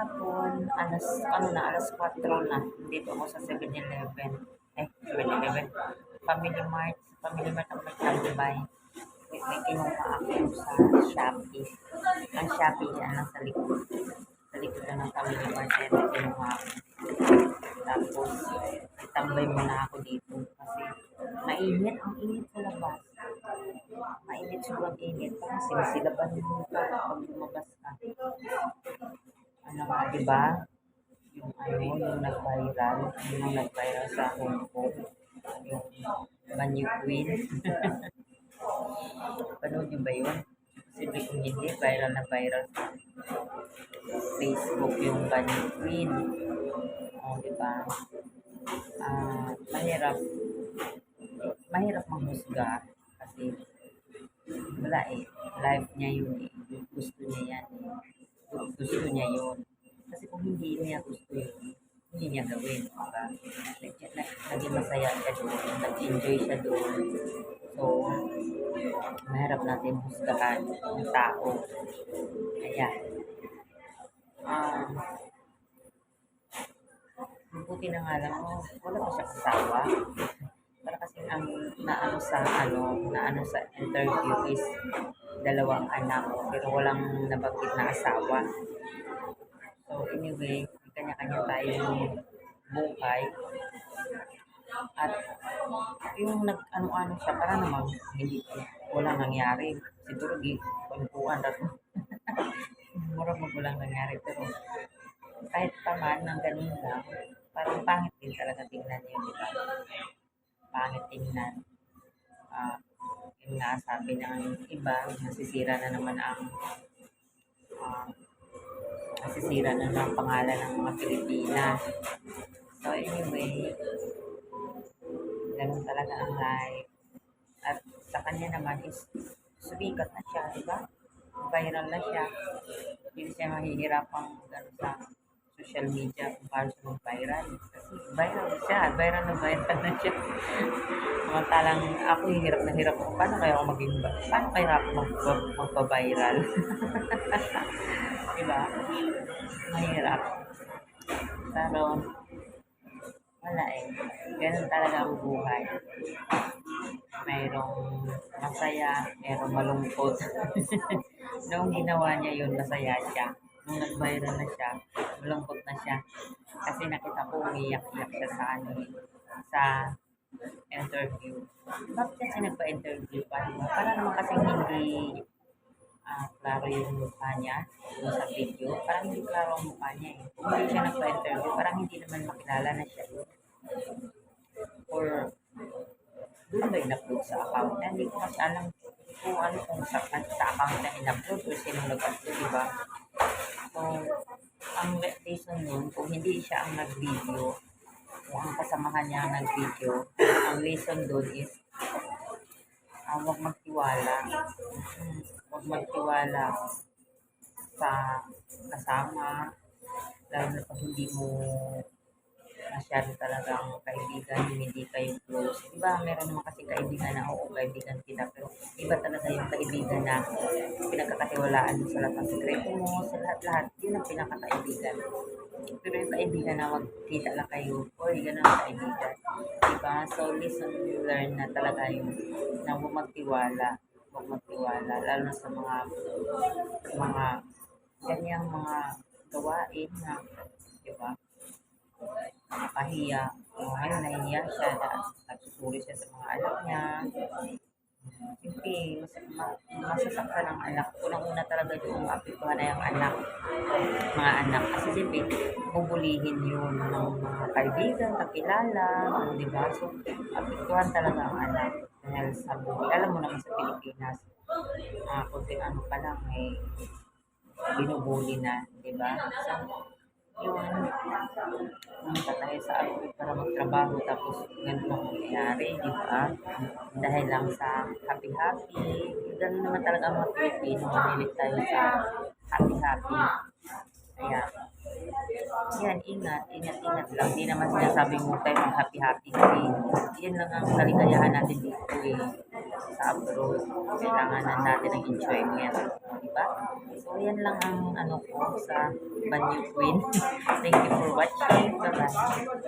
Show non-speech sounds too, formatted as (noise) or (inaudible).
hapon, alas, ano na, alas 4 na. Dito ako sa 7-Eleven. Eh, 7-Eleven. Family Mart. Family Mart ako nagtambay. May, may kinuha ako sa Shopee. Ang Shopee yan, nasa likod. Sa likod na ng Family Mart. Kaya may kinuha ako. Tapos, nagtambay muna ako dito. Kasi, mainit. Ang init sa labas. Mainit sobrang init. Parang sinisilaban mo ka pag lumabas ka. Ano nga, di ba? Yung ano, yung nag-viral. Yung nag-viral sa Hong Kong. Yung Banyu Queen. (laughs) Panood niyo ba yun? Siyempre kung hindi, viral na viral sa Facebook yung Banyu Queen. O, di ba? Ah, mahirap. Mahirap manghusga kasi wala eh. Life niya yun eh. Gusto niya yan eh. Gusto niya yun. Niya gawin. Diba? Nag- nag- Naging masaya siya doon. Nag-enjoy siya doon. So, mahirap natin husgahan ng tao. Kaya, ah, buti na nga lang, oh, wala pa siya asawa. Para kasi ang naano sa ano, naano sa interview is dalawang anak pero walang nabanggit na asawa. So anyway, kanya-kanya tayong buhay. At yung nag ano-ano siya, para namang hindi walang nangyari. Siguro di kwentuhan at (laughs) mura mo walang nangyari pero kahit pa man ng ganun lang, parang pangit din talaga tingnan yun, di ba? Pangit tingnan. Ah, yun nga, sabi ng iba, nasisira na naman ang ah, nasisira na ang pangalan ng mga Pilipinas. So anyway, ganun talaga ang life. At sa kanya naman is sumikat na siya, di ba? Viral na siya. Hindi siya mahihirapang ganun sa social media kung paano siya mag-viral. Kasi viral siya. Viral na viral (laughs) na siya. Samantalang ako hirap na hirap ako. Paano kaya ako maging, paano kaya ako mag- magpa-viral? (laughs) diba? Mahirap. Pero, wala eh. Ganun talaga ang buhay. Mayroong masaya, mayroong malungkot. (laughs) Noong ginawa niya yun, masaya siya. Nung nag-viral na siya, malungkot na siya. Kasi nakita ko umiyak-iyak siya sa ano eh, sa interview. Bakit kasi nagpa-interview pa? Diba? Para naman kasi hindi ah, klaro yung mukha niya yung sa video. Parang hindi klaro ang mukha niya eh. Kung hindi siya nagpa-interview, parang hindi naman makilala na siya yun. Or doon ba in-upload sa account niya? Hindi ko kasi alam kung ano kung sa, sa account na in-upload or sino nag-upload, di ba? So, ang re- reason nun, kung hindi siya ang nag-video, ang kasamahan niya ang nag-video, ang reason doon is, uh, huwag magtiwala. Huwag magtiwala sa kasama, lalo na pag hindi mo masyado talagang kaibigan, yung hindi kayo close. Diba, meron naman kasi kaibigan na, oo, kaibigan kita, pero iba talaga yung kaibigan na pinagkakatiwalaan mo sa lahat ng sekreto mo, sa lahat-lahat, yun ang pinakakaibigan. Pero yung kaibigan na magkita lang kayo, oy, ganun ang kaibigan. Diba? So, listen, learn na talaga yung na huwag magtiwala, huwag magtiwala, lalo na sa mga mga ganyang mga gawain na, diba? Nakahiya. Uh, ngayon, nahihiya siya na nagsusuri siya sa mga anak niya. Siyempre, mas, ma, masasaktan ang anak. Unang-una talaga yung apektuhan na yung anak. Mga anak. Kasi siyempre, bubulihin yun ng mga kaibigan, kakilala, ano, di ba? So, apektuhan talaga ang anak. Dahil sa buhay. Alam mo naman sa Pilipinas, uh, kunting ano pa lang, eh, binubuli na, di ba? So, yun, pumunta tayo sa abroad para magtrabaho tapos ganun ang nangyayari, di? Dahil lang sa happy-happy, ganun naman talaga ang mga Pilipino, manilig tayo sa happy-happy. Kaya, yan, ingat, ingat, ingat lang. Hindi naman sinasabing mo tayo mag happy-happy kasi yun lang ang kaligayahan natin dito eh, sa abroad. Kailangan na natin ng enjoyment. So, yan lang ang ano ko sa Banyo Queen. (laughs) Thank you for watching. Bye-bye.